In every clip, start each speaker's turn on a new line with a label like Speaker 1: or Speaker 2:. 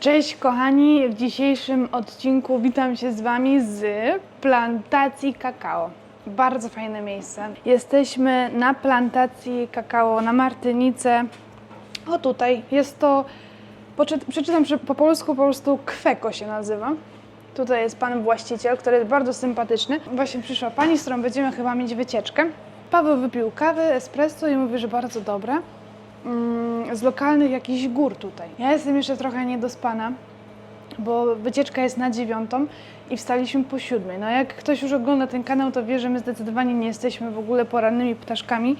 Speaker 1: Cześć kochani, w dzisiejszym odcinku witam się z Wami z plantacji kakao. Bardzo fajne miejsce. Jesteśmy na plantacji kakao na Martynice. O tutaj, jest to, przeczytam że po polsku, po prostu Kweko się nazywa. Tutaj jest pan właściciel, który jest bardzo sympatyczny. Właśnie przyszła pani, z którą będziemy chyba mieć wycieczkę. Paweł wypił kawę, espresso i mówi, że bardzo dobre z lokalnych jakichś gór tutaj. Ja jestem jeszcze trochę niedospana, bo wycieczka jest na dziewiątą i wstaliśmy po siódmej. No jak ktoś już ogląda ten kanał, to wie, że my zdecydowanie nie jesteśmy w ogóle porannymi ptaszkami.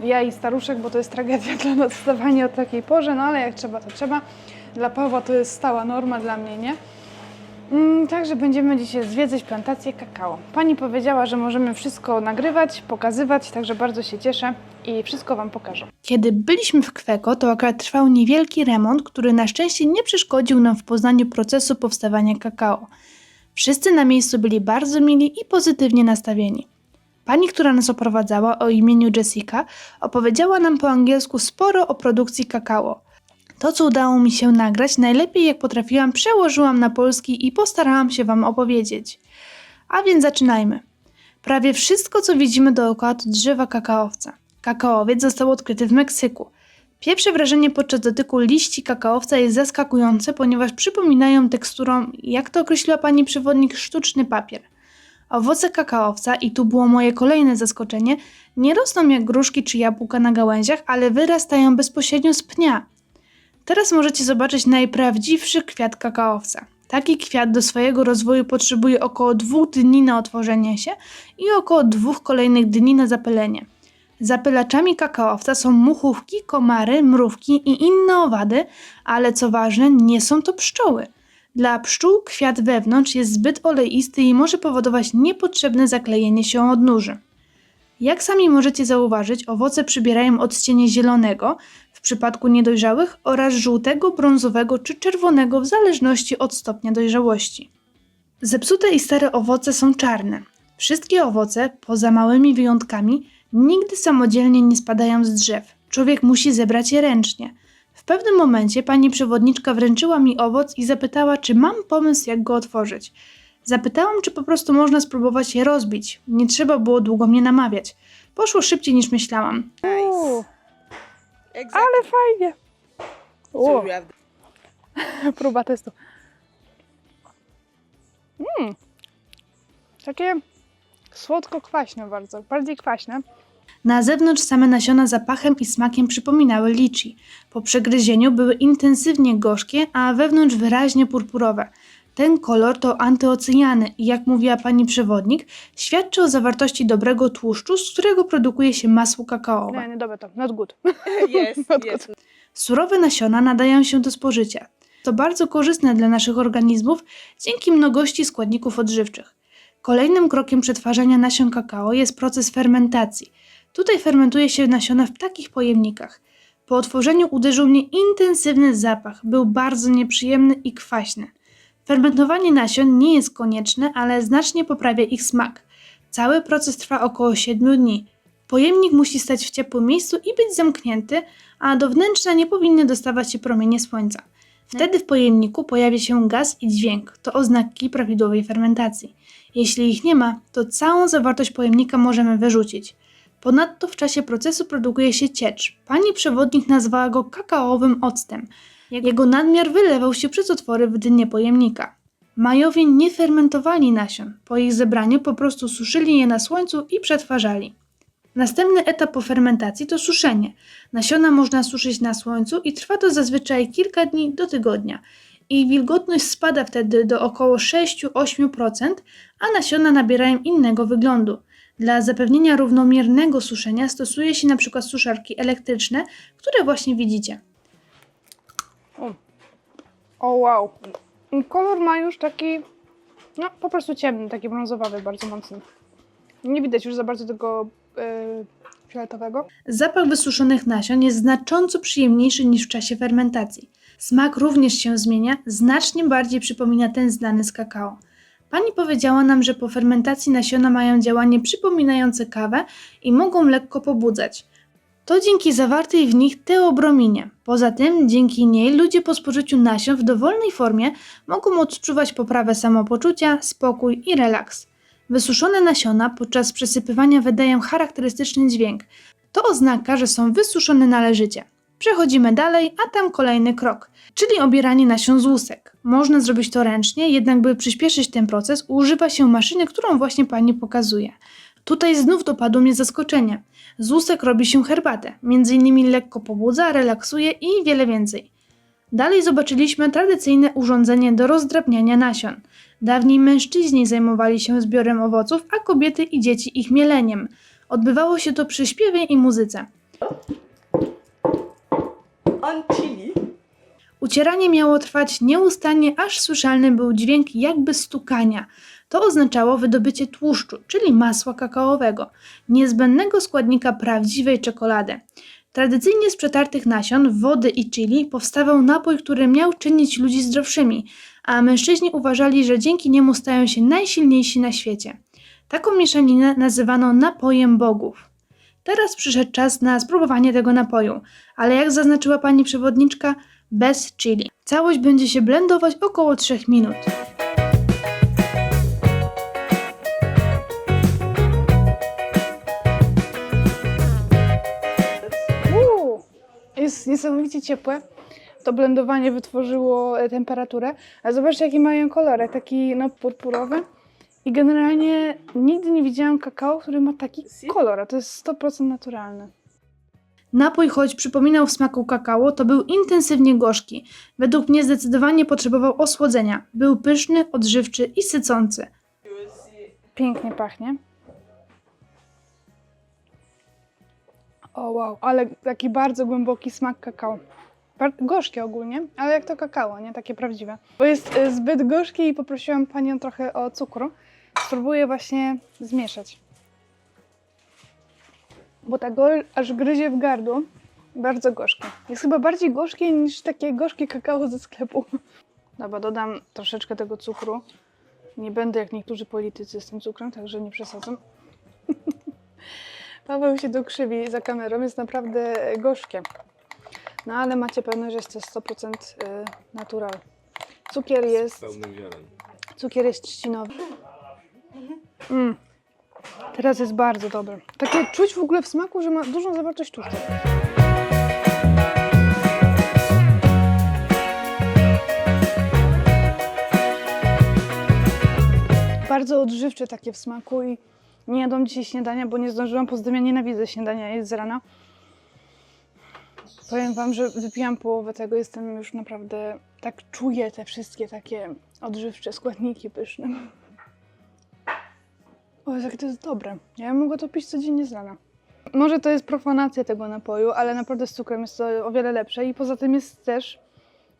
Speaker 1: Ja i staruszek, bo to jest tragedia dla nas wstawanie o takiej porze, no ale jak trzeba, to trzeba. Dla Pawła to jest stała norma, dla mnie nie. Mm, Także będziemy dzisiaj zwiedzać plantację kakao. Pani powiedziała, że możemy wszystko nagrywać, pokazywać, także bardzo się cieszę i wszystko Wam pokażę. Kiedy byliśmy w Kweko, to akurat trwał niewielki remont, który na szczęście nie przeszkodził nam w poznaniu procesu powstawania kakao. Wszyscy na miejscu byli bardzo mili i pozytywnie nastawieni. Pani, która nas oprowadzała o imieniu Jessica, opowiedziała nam po angielsku sporo o produkcji kakao. To, co udało mi się nagrać, najlepiej jak potrafiłam, przełożyłam na polski i postarałam się Wam opowiedzieć. A więc zaczynajmy. Prawie wszystko, co widzimy dookoła, to drzewa kakaowca. Kakaowiec został odkryty w Meksyku. Pierwsze wrażenie podczas dotyku liści kakaowca jest zaskakujące, ponieważ przypominają teksturą, jak to określiła pani przewodnik, sztuczny papier. Owoce kakaowca, i tu było moje kolejne zaskoczenie, nie rosną jak gruszki czy jabłka na gałęziach, ale wyrastają bezpośrednio z pnia. Teraz możecie zobaczyć najprawdziwszy kwiat kakaowca. Taki kwiat do swojego rozwoju potrzebuje około dwóch dni na otworzenie się i około dwóch kolejnych dni na zapylenie. Zapylaczami kakaowca są muchówki, komary, mrówki i inne owady, ale co ważne, nie są to pszczoły. Dla pszczół kwiat wewnątrz jest zbyt oleisty i może powodować niepotrzebne zaklejenie się odnóży. Jak sami możecie zauważyć, owoce przybierają odcienie zielonego w przypadku niedojrzałych oraz żółtego, brązowego czy czerwonego w zależności od stopnia dojrzałości. Zepsute i stare owoce są czarne. Wszystkie owoce, poza małymi wyjątkami, nigdy samodzielnie nie spadają z drzew. Człowiek musi zebrać je ręcznie. W pewnym momencie pani przewodniczka wręczyła mi owoc i zapytała, czy mam pomysł, jak go otworzyć. Zapytałam, czy po prostu można spróbować je rozbić. Nie trzeba było długo mnie namawiać. Poszło szybciej niż myślałam.
Speaker 2: Nice. Exactly.
Speaker 1: Ale fajnie!
Speaker 2: So
Speaker 1: O,
Speaker 2: you have the
Speaker 1: próba testu. Mm. Takie słodko-kwaśne bardzo, bardziej kwaśne. Na zewnątrz same nasiona zapachem i smakiem przypominały liczy. Po przegryzieniu były intensywnie gorzkie, a wewnątrz wyraźnie purpurowe. Ten kolor to antyocyjany i jak mówiła pani przewodnik, świadczy o zawartości dobrego tłuszczu, z którego produkuje się masło kakaowe. Nie, nie, dobre to, not good.
Speaker 2: yes,
Speaker 1: Not
Speaker 2: yes.
Speaker 1: Surowe nasiona nadają się do spożycia. To bardzo korzystne dla naszych organizmów dzięki mnogości składników odżywczych. Kolejnym krokiem przetwarzania nasion kakao jest proces fermentacji. Tutaj fermentuje się nasiona w takich pojemnikach. Po otworzeniu uderzył mnie intensywny zapach, był bardzo nieprzyjemny i kwaśny. Fermentowanie nasion nie jest konieczne, ale znacznie poprawia ich smak. Cały proces trwa około 7 dni. Pojemnik musi stać w ciepłym miejscu i być zamknięty, a do wnętrza nie powinny dostawać się promienie słońca. Wtedy w pojemniku pojawia się gaz i dźwięk. To oznaki prawidłowej fermentacji. Jeśli ich nie ma, to całą zawartość pojemnika możemy wyrzucić. Ponadto w czasie procesu produkuje się ciecz. Pani przewodnik nazwała go kakaowym octem. Jego nadmiar wylewał się przez otwory w dnie pojemnika. Majowie nie fermentowali nasion. Po ich zebraniu po prostu suszyli je na słońcu i przetwarzali. Następny etap po fermentacji to suszenie. Nasiona można suszyć na słońcu i trwa to zazwyczaj kilka dni do tygodnia. Ich wilgotność spada wtedy do około 6-8%, a nasiona nabierają innego wyglądu. Dla zapewnienia równomiernego suszenia stosuje się np. suszarki elektryczne, które właśnie widzicie. O, o wow. Kolor ma już taki, no po prostu ciemny, taki brązowawy, bardzo mocny. Nie widać już za bardzo tego yy, fioletowego. Zapach wysuszonych nasion jest znacząco przyjemniejszy niż w czasie fermentacji. Smak również się zmienia, znacznie bardziej przypomina ten znany z kakao. Pani powiedziała nam, że po fermentacji nasiona mają działanie przypominające kawę i mogą lekko pobudzać.
Speaker 3: To dzięki zawartej w nich teobrominie. Poza tym, dzięki niej ludzie po spożyciu nasion w dowolnej formie mogą odczuwać poprawę samopoczucia, spokój i relaks. Wysuszone nasiona podczas przesypywania wydają charakterystyczny dźwięk. To oznaka, że są wysuszone należycie. Przechodzimy dalej, a tam kolejny krok, czyli obieranie nasion z łusek. Można zrobić to ręcznie, jednak by przyspieszyć ten proces, używa się maszyny, którą właśnie pani pokazuje. Tutaj znów dopadło mnie zaskoczenie. Z łusek robi się herbatę, między innymi lekko pobudza, relaksuje i wiele więcej. Dalej zobaczyliśmy tradycyjne urządzenie do rozdrabniania nasion. Dawniej mężczyźni zajmowali się zbiorem owoców, a kobiety i dzieci ich mieleniem. Odbywało się to przy śpiewie i muzyce. Ucieranie miało trwać nieustannie, aż słyszalny był dźwięk jakby stukania. To oznaczało wydobycie tłuszczu, czyli masła kakaowego, niezbędnego składnika prawdziwej czekolady. Tradycyjnie z przetartych nasion, wody i chili powstawał napój, który miał czynić ludzi zdrowszymi, a mężczyźni uważali, że dzięki niemu stają się najsilniejsi na świecie. Taką mieszaninę nazywano napojem bogów. Teraz przyszedł czas na spróbowanie tego napoju, ale jak zaznaczyła pani przewodniczka, bez chili. Całość będzie się blendować około 3 minut.
Speaker 1: Jest niesamowicie ciepłe. To blendowanie wytworzyło e, temperaturę. A zobaczcie, jaki mają kolorek, taki no purpurowy. I generalnie nigdy nie widziałam kakao, który ma taki kolor, a to jest 100% naturalny.
Speaker 3: Napój, choć przypominał w smaku kakao, to był intensywnie gorzki. Według mnie zdecydowanie potrzebował osłodzenia. Był pyszny, odżywczy i sycący.
Speaker 1: Pięknie pachnie. O wow, ale taki bardzo głęboki smak kakao. Gorzkie ogólnie, ale jak to kakao, nie? Takie prawdziwe. Bo jest y, zbyt gorzki i poprosiłam panią trochę o cukru. Spróbuję właśnie zmieszać. Bo ta gol aż gryzie w gardło. Bardzo gorzkie. Jest chyba bardziej gorzkie niż takie gorzkie kakao ze sklepu. Dobra, dodam troszeczkę tego cukru. Nie będę jak niektórzy politycy z tym cukrem, także nie przesadzam. Paweł się dokrzywi za kamerą, jest naprawdę gorzkie. No ale macie pewność, że jest to 100% y, natural. Cukier jest,
Speaker 4: pełnym zielen.
Speaker 1: cukier jest trzcinowy. Mm. Teraz jest bardzo dobre. Takie czuć w ogóle w smaku, że ma dużą zawartość tłuszczu. Bardzo odżywcze takie w smaku i nie jadłam dzisiaj śniadania, bo nie zdążyłam, tym ja nienawidzę śniadania jeść z rana. Powiem wam, że wypiłam połowę tego, jestem już naprawdę, tak czuję te wszystkie takie odżywcze składniki pyszne. O, jakie to jest dobre. Ja bym mogła to pić codziennie z rana. Może to jest profanacja tego napoju, ale naprawdę z cukrem jest to o wiele lepsze i poza tym jest też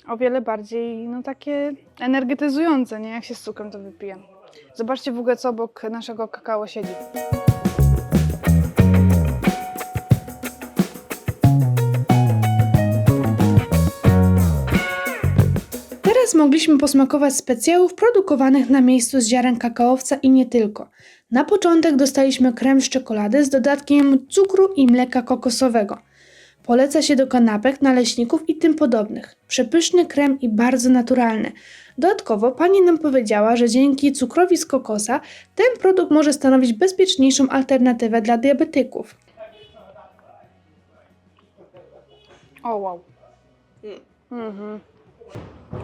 Speaker 1: o wiele bardziej, no takie energetyzujące, nie? Jak się z cukrem to wypije. Zobaczcie w ogóle, co obok naszego kakao siedzi.
Speaker 3: Teraz mogliśmy posmakować specjałów produkowanych na miejscu z ziaren kakaowca i nie tylko. Na początek dostaliśmy krem z czekolady z dodatkiem cukru i mleka kokosowego. Poleca się do kanapek, naleśników i tym podobnych. Przepyszny krem i bardzo naturalny. Dodatkowo pani nam powiedziała, że dzięki cukrowi z kokosa ten produkt może stanowić bezpieczniejszą alternatywę dla diabetyków.
Speaker 1: O, wow. Mhm.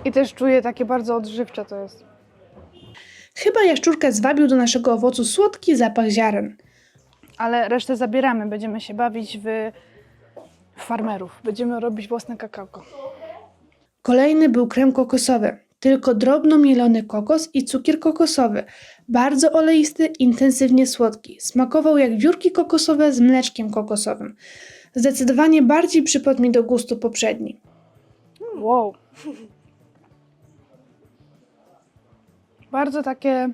Speaker 1: I też czuję takie bardzo odżywcze to jest.
Speaker 3: Chyba jaszczurkę zwabił do naszego owocu słodki zapach ziaren.
Speaker 1: Ale resztę zabieramy. Będziemy się bawić w w farmerów. Będziemy robić własne kakao.
Speaker 3: Kolejny był krem kokosowy, tylko drobno mielony kokos i cukier kokosowy. Bardzo oleisty, intensywnie słodki. Smakował jak wiórki kokosowe z mleczkiem kokosowym. Zdecydowanie bardziej przypadł mi do gustu poprzedni.
Speaker 1: Wow. Bardzo takie.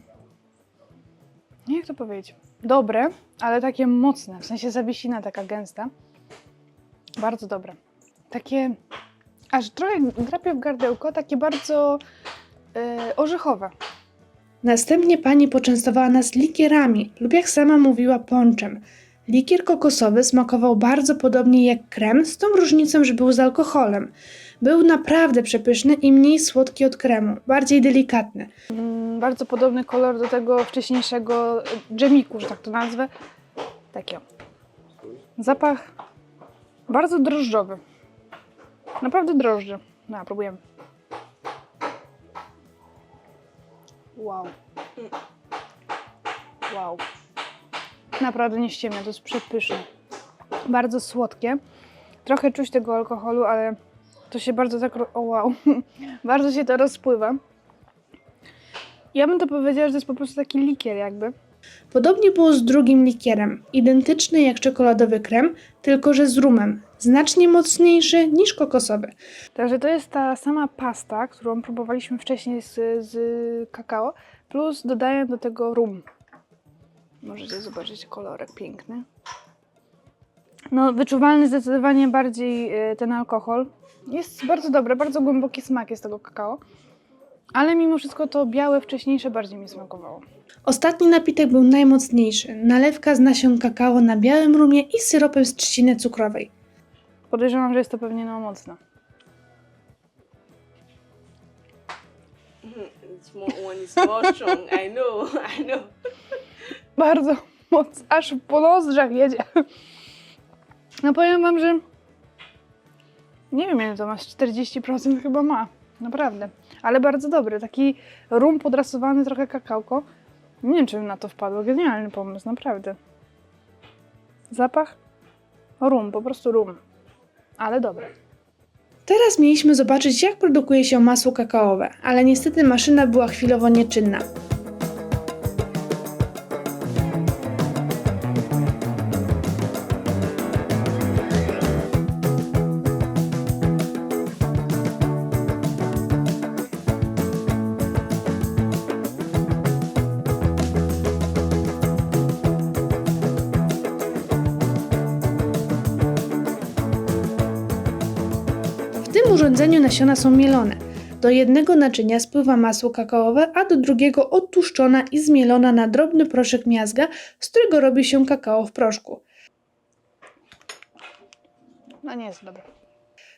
Speaker 1: Nie jak to powiedzieć? Dobre, ale takie mocne. W sensie zawiesina taka gęsta. Bardzo dobre. Takie. Aż trochę drapie w gardełko, takie bardzo yy, orzechowe.
Speaker 3: Następnie pani poczęstowała nas likierami lub jak sama mówiła ponczem.
Speaker 1: Likier kokosowy smakował bardzo podobnie jak krem, z tą różnicą, że był z alkoholem. Był naprawdę przepyszny i mniej słodki od kremu, bardziej delikatny. Mm, bardzo podobny kolor do tego wcześniejszego dżemiku, że tak to nazwę. Taki o. Zapach bardzo drożdżowy. Naprawdę drożdży. No, próbujemy. Wow. Wow. Naprawdę nie ściemnia, to jest przepyszne. Bardzo słodkie. Trochę czuć tego alkoholu, ale to się bardzo tak. O wow. bardzo się to rozpływa. Ja bym to powiedziała, że to jest po prostu taki likier, jakby. Podobnie było z drugim likierem. Identyczny jak czekoladowy krem, tylko że z rumem. Znacznie mocniejszy niż kokosowy. Także to jest ta sama pasta, którą próbowaliśmy wcześniej z, z kakao, plus dodaję do tego rum. Możecie zobaczyć kolorek piękny. No, wyczuwalny zdecydowanie bardziej y, ten alkohol. Jest bardzo dobre, bardzo głęboki smak jest tego kakao. Ale mimo wszystko to białe, wcześniejsze bardziej mi smakowało. Ostatni napitek był najmocniejszy. Nalewka z nasion kakao na białym rumie i syropem z trzciny cukrowej. Podejrzewam, że jest to pewnie no mocne.
Speaker 2: One is. I know, I know.
Speaker 1: Bardzo mocno, aż po nozdrzach jedzie. No powiem wam, że nie wiem ile to ma, z 40% chyba ma, naprawdę. Ale bardzo dobry, taki rum podrasowany, trochę kakałko. Nie wiem, czy bym na to wpadło, genialny pomysł, naprawdę. Zapach? Rum, po prostu rum. Ale dobre. Teraz mieliśmy zobaczyć, jak produkuje się masło kakaowe, ale niestety maszyna była chwilowo nieczynna. Nasiona są mielone. Do jednego naczynia spływa masło kakaowe, a do drugiego odtłuszczona i zmielona na drobny proszek miazga, z którego robi się kakao w proszku. No nie jest dobre.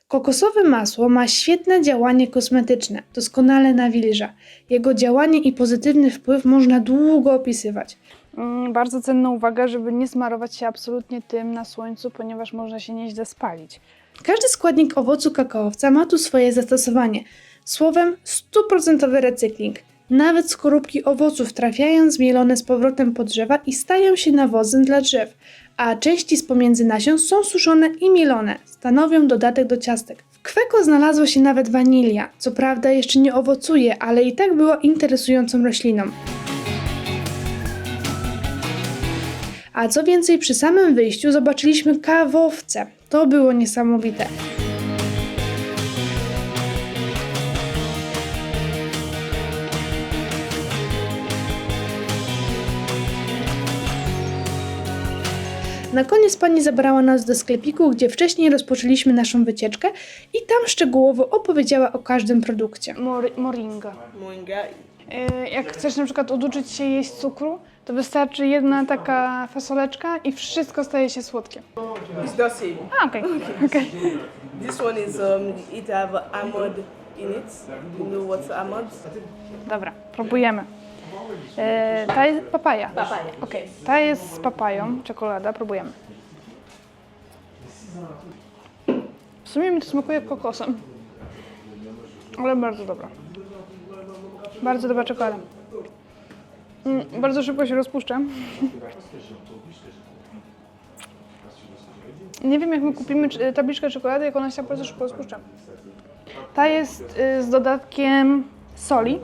Speaker 1: Kokosowe masło ma świetne działanie kosmetyczne, doskonale nawilża. Jego działanie i pozytywny wpływ można długo opisywać. Mm, bardzo cenna uwaga, żeby nie smarować się absolutnie tym na słońcu, ponieważ można się nieźle spalić. Każdy składnik owocu kakaowca ma tu swoje zastosowanie. Słowem, stuprocentowy recykling. Nawet skorupki owoców trafiają zmielone z powrotem pod drzewa i stają się nawozem dla drzew, a części z pomiędzy nasion są suszone i mielone, stanowią dodatek do ciastek. W kweko znalazła się nawet wanilia, co prawda jeszcze nie owocuje, ale i tak była interesującą rośliną. A co więcej, przy samym wyjściu zobaczyliśmy kawowce. To było niesamowite. Na koniec pani zabrała nas do sklepiku, gdzie wcześniej rozpoczęliśmy naszą wycieczkę i tam szczegółowo opowiedziała o każdym produkcie. moringa.
Speaker 2: Moringa.
Speaker 1: Y, Jak chcesz na przykład oduczyć się jeść cukru, to wystarczy jedna taka fasoleczka i wszystko staje się słodkie.
Speaker 2: It's the same.
Speaker 1: A, okej, okej.
Speaker 2: This one is um it have almond in it. You know what's almond?
Speaker 1: Dobra, próbujemy. E, ta jest papaja.
Speaker 2: Papaya.
Speaker 1: Okej, ta jest z papają, czekolada, próbujemy. W sumie mi to smakuje kokosem. Ale bardzo dobra. Bardzo dobra czekolada. Mm, bardzo szybko się rozpuszcza. Nie wiem, jak my kupimy cz- tabliczkę czekolady, jak ona się bardzo szybko rozpuszcza. Ta jest y, z dodatkiem soli.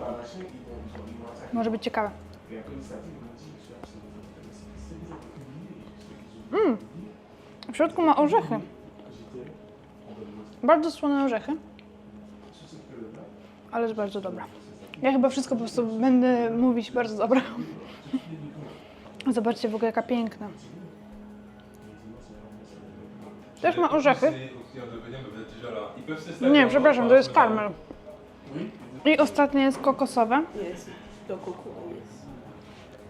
Speaker 1: Może być ciekawe. Mm. W środku ma orzechy. Bardzo słone orzechy. Ale jest bardzo dobra. Ja chyba wszystko po prostu będę mówić bardzo dobra. Zobaczcie w ogóle jaka piękna. Też ma orzechy. Nie, przepraszam, to jest karmel. I ostatnie jest kokosowe.
Speaker 2: Yes. The cocoa.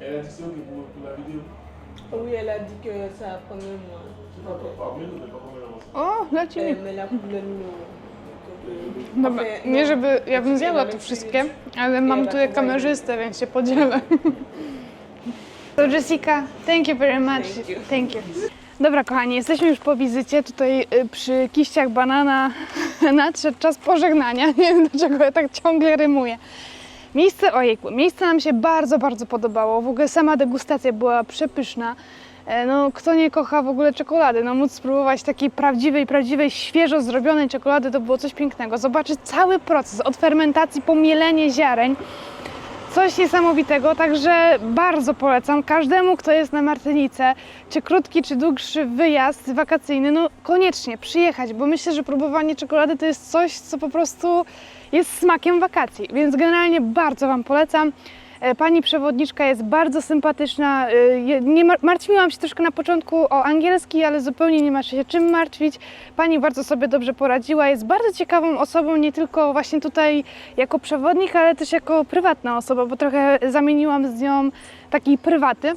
Speaker 2: Yes. Oui, elle a dit que ça prend un mois.
Speaker 1: O, leci mi.
Speaker 2: Euh, mais la couleur nous.
Speaker 1: Dobra, nie żeby ja bym zjadła to wszystkie, ale mam tutaj kamerzystę, więc się podzielę. So Jessica, thank you very much.
Speaker 2: Thank you.
Speaker 1: Thank you. Dobra kochani, jesteśmy już po wizycie tutaj y, przy kiściach banana. Nadszedł czas pożegnania. Nie wiem dlaczego ja tak ciągle rymuję. Miejsce, ojejku, miejsce nam się bardzo, bardzo podobało. W ogóle sama degustacja była przepyszna. E, No, kto nie kocha w ogóle czekolady, no móc spróbować takiej prawdziwej, prawdziwej, świeżo zrobionej czekolady to było coś pięknego. Zobaczyć cały proces od fermentacji po mielenie ziaren. Coś niesamowitego, także bardzo polecam każdemu, kto jest na Martynice, czy krótki, czy dłuższy wyjazd wakacyjny, no koniecznie przyjechać, bo myślę, że próbowanie czekolady to jest coś, co po prostu jest smakiem wakacji, więc generalnie bardzo Wam polecam. E, Pani przewodniczka jest bardzo sympatyczna. e, Nie mar- martwiłam się troszkę na początku o angielski, ale zupełnie nie ma się czym martwić. Pani bardzo sobie dobrze poradziła. Jest bardzo ciekawą osobą, nie tylko właśnie tutaj jako przewodnik, ale też jako prywatna osoba, bo trochę zamieniłam z nią taki prywaty.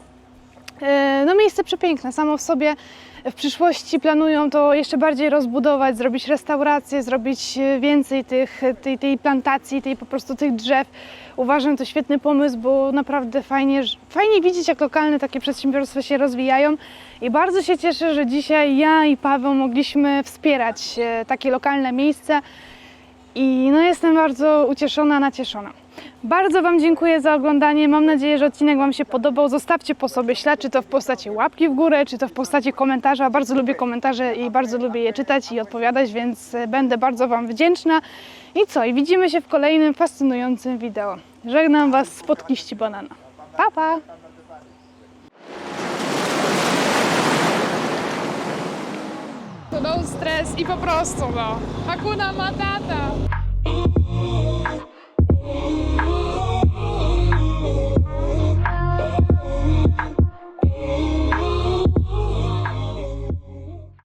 Speaker 1: E, No miejsce przepiękne, samo w sobie. W przyszłości planują to jeszcze bardziej rozbudować, zrobić restaurację, zrobić e, więcej tych, tej, tej plantacji, tej po prostu tych drzew. Uważam to świetny pomysł, bo naprawdę fajnie, fajnie widzieć, jak lokalne takie przedsiębiorstwa się rozwijają. I bardzo się cieszę, że dzisiaj ja i Paweł mogliśmy wspierać e, takie lokalne miejsce. I no jestem bardzo ucieszona, nacieszona. Bardzo Wam dziękuję za oglądanie. Mam nadzieję, że odcinek Wam się podobał. Zostawcie po sobie ślad, czy to w postaci łapki w górę, czy to w postaci komentarza. Bardzo lubię komentarze i bardzo lubię je czytać i odpowiadać, więc e, będę bardzo Wam wdzięczna. I co? I widzimy się w kolejnym fascynującym wideo. Żegnam Was z podkiści banana. Pa, pa! No stres i po prostu no. Hakuna Matata.